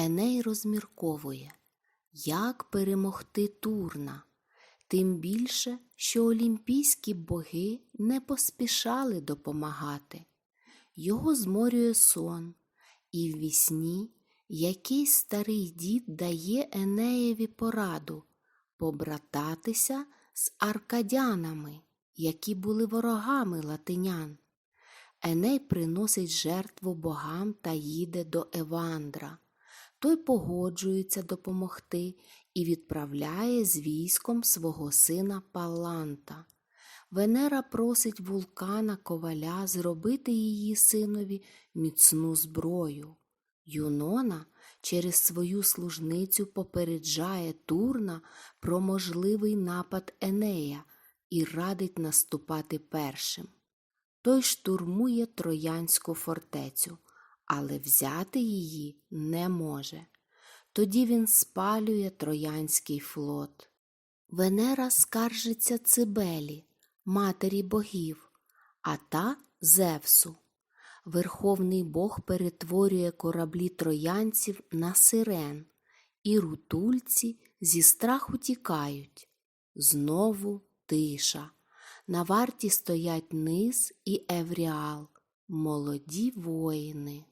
Еней розмірковує, як перемогти Турна, тим більше, що олімпійські боги не поспішали допомагати. Його зморює сон, і в вісні якийсь старий дід дає Енеєві пораду побрататися з аркадянами, які були ворогами латинян. Еней приносить жертву богам та їде до Евандра. Той погоджується допомогти і відправляє з військом свого сина Паланта. Венера просить вулкана коваля зробити її синові міцну зброю. Юнона через свою служницю попереджає Турна про можливий напад Енея і радить наступати першим. Той штурмує Троянську фортецю, але взяти її не може. Тоді він спалює Троянський флот. Венера скаржиться Цибелі, матері богів, а та Зевсу. Верховний Бог перетворює кораблі троянців на сирен, і рутульці зі страху тікають. Знову тиша. На варті стоять низ і Евріал, молоді воїни.